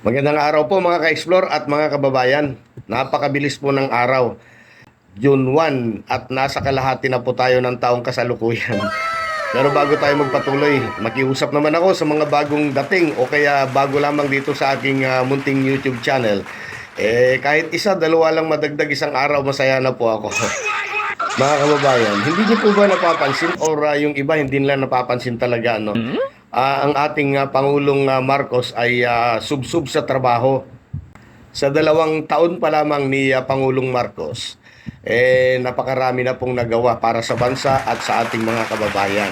Magandang araw po mga ka-explore at mga kababayan. Napakabilis po ng araw. June 1 at nasa kalahati na po tayo ng taong kasalukuyan. Pero bago tayo magpatuloy, makiusap naman ako sa mga bagong dating o kaya bago lamang dito sa aking ah, munting YouTube channel. Eh, kahit isa, dalawa lang madagdag isang araw, masaya na po ako. Mga kababayan, hindi niyo po ba napapansin or ah, yung iba hindi nila napapansin talaga no? Ah, ang ating ah, Pangulong ah, Marcos ay ah, subsub sa trabaho. Sa dalawang taon pa lamang ni ah, Pangulong Marcos, eh napakarami na pong nagawa para sa bansa at sa ating mga kababayan.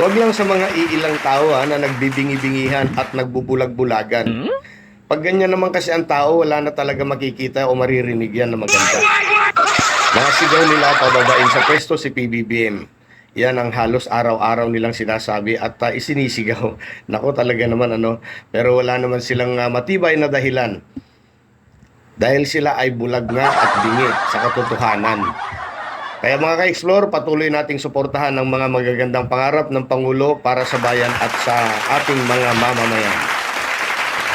Huwag lang sa mga iilang tao ha, na nagbibingi-bingihan at nagbubulag-bulagan. Pag ganyan naman kasi ang tao, wala na talaga makikita o maririnig yan na maganda. Mga sigaw nila pababain sa pwesto si PBBM. Yan ang halos araw-araw nilang sinasabi at uh, isinisigaw. Nako talaga naman ano, pero wala naman silang ah, matibay na dahilan. Dahil sila ay bulag nga at bingi sa katotohanan. Kaya mga ka-explore, patuloy nating suportahan ang mga magagandang pangarap ng Pangulo para sa bayan at sa ating mga mamamayan.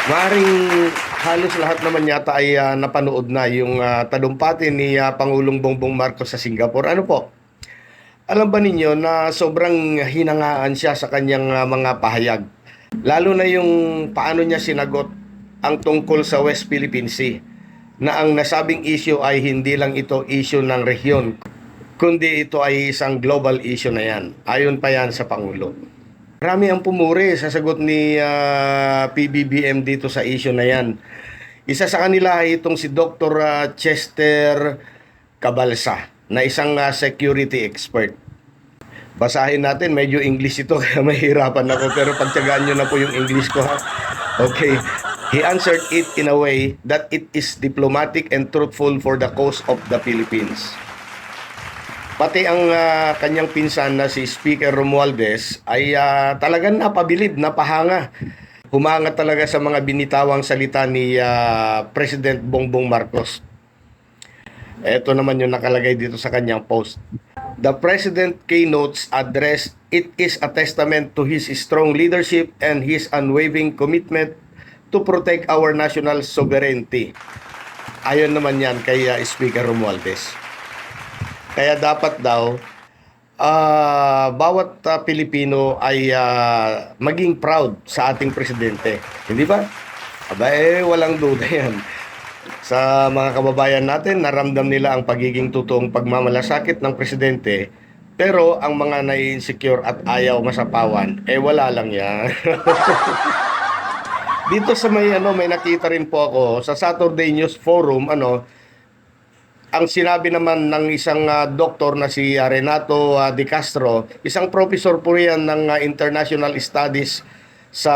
Maaring halos lahat naman yata ay ah, napanood na yung ah, talumpati ni ah, Pangulong Bongbong Marcos sa Singapore. Ano po? Alam ba ninyo na sobrang hinangaan siya sa kanyang ah, mga pahayag? Lalo na yung paano niya sinagot ang tungkol sa West Philippine Sea na ang nasabing issue ay hindi lang ito issue ng rehiyon kundi ito ay isang global issue na yan. Ayon pa yan sa Pangulo. Marami ang pumuri sa sagot ni ah, PBBM dito sa issue na yan. Isa sa kanila ay itong si Dr. ah, Chester Cabalsa na isang ah, security expert. Basahin natin, medyo English ito kaya mahirapan ako pero pagtyagaan nyo na po yung English ko ha. Okay. He answered it in a way that it is diplomatic and truthful for the cause of the Philippines. Pati ang ah, kanyang pinsan na si Speaker Romualdez ay ah, talagang napabilib, napahanga. Humanga talaga sa mga binitawang salita ni ah, President Bongbong Marcos. Ito naman yung nakalagay dito sa kanyang post. The President keynotes address, it is a testament to his strong leadership and his unwavering commitment to protect our national sovereignty. Ayon naman yan kay ah, Speaker Romualdez. Kaya dapat daw ah, bawat ah, Pilipino ay ah, maging proud sa ating presidente. Hindi ba? Aba eh, walang duda yan. Sa mga kababayan natin, naramdam nila ang pagiging totoong pagmamalasakit ng presidente. Pero ang mga nai-insecure at ayaw masapawan, eh wala lang yan. Dito sa may ano, may nakita rin po ako sa Saturday News Forum, ano, ang sinabi naman ng isang ah, doktor na si ah, Renato ah, De Castro, isang professor po yan ng ah, International Studies sa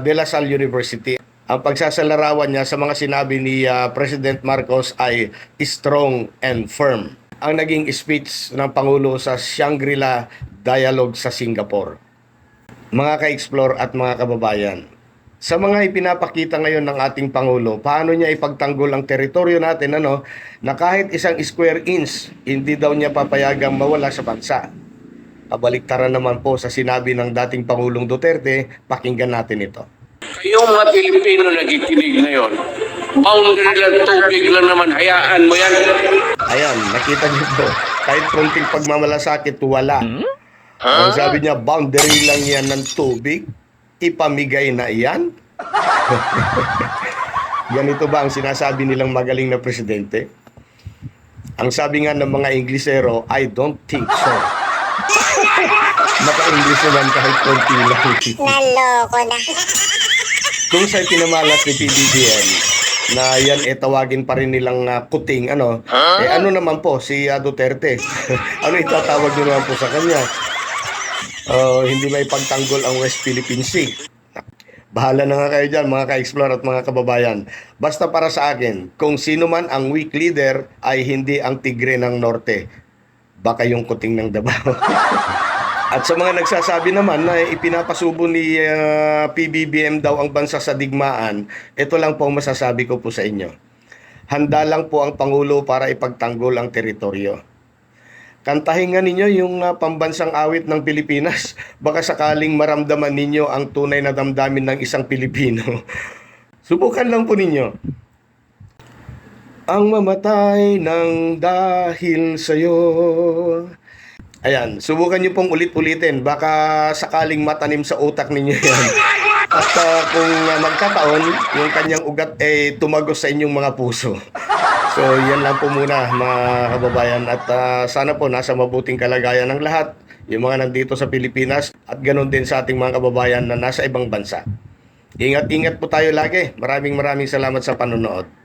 De La Salle University. Ang pagsasalarawan niya sa mga sinabi ni ah, President Marcos ay strong and firm. Ang naging speech ng Pangulo sa Shangri-La Dialogue sa Singapore. Mga ka-explore at mga kababayan, sa mga ipinapakita ngayon ng ating Pangulo, paano niya ipagtanggol ang teritoryo natin ano, na kahit isang square inch, hindi daw niya papayagang mawala sa bansa. Kabaliktaran naman po sa sinabi ng dating Pangulong Duterte, pakinggan natin ito. Yung mga Pilipino nakikinig ngayon, boundary lang tubig lang naman, hayaan mo yan. Ayan, nakita niyo po, kahit konting pagmamalasakit, wala. Ang sabi niya, boundary lang yan ng tubig, ipamigay na iyan. Ganito ba ang sinasabi nilang magaling na presidente? Ang sabi nga ng mga Inglesero, I don't think so. Maka-English naman kahit konti lang. Naloko na. Kung sa pinamalas ni PBBM na yan eh tawagin pa rin nilang ah, kuting ano eh ano naman po si ah, Duterte ano itatawag nyo naman po sa kanya Oh, hindi may pagtanggol ang West Philippine Sea Bahala na nga kayo dyan mga ka-explore at mga kababayan. Basta para sa akin, kung sino man ang weak leader ay hindi ang tigre ng norte. Baka yung kuting ng Davao. At sa mga nagsasabi naman na ipinapasubo ni ah, PBBM daw ang bansa sa digmaan, ito lang po ang masasabi ko po sa inyo. Handa lang po ang Pangulo para ipagtanggol ang teritoryo. Kantahin nga ninyo yung ah, pambansang awit ng Pilipinas. Baka sakaling maramdaman ninyo ang tunay na damdamin ng isang Pilipino. Subukan lang po ninyo. Ang mamatay ng dahil sa'yo. Ayan, subukan nyo pong ulit-ulitin. Baka sakaling matanim sa utak ninyo yan. At ah, kung ah, magkataon, yung kanyang ugat ay tumagos sa inyong mga puso. So, yan lang po muna mga kababayan. At ah, sana po nasa mabuting kalagayan ng lahat. Yung mga nandito sa Pilipinas at ganun din sa ating mga kababayan na nasa ibang bansa. Ingat-ingat po tayo lagi. Maraming maraming salamat sa panonood.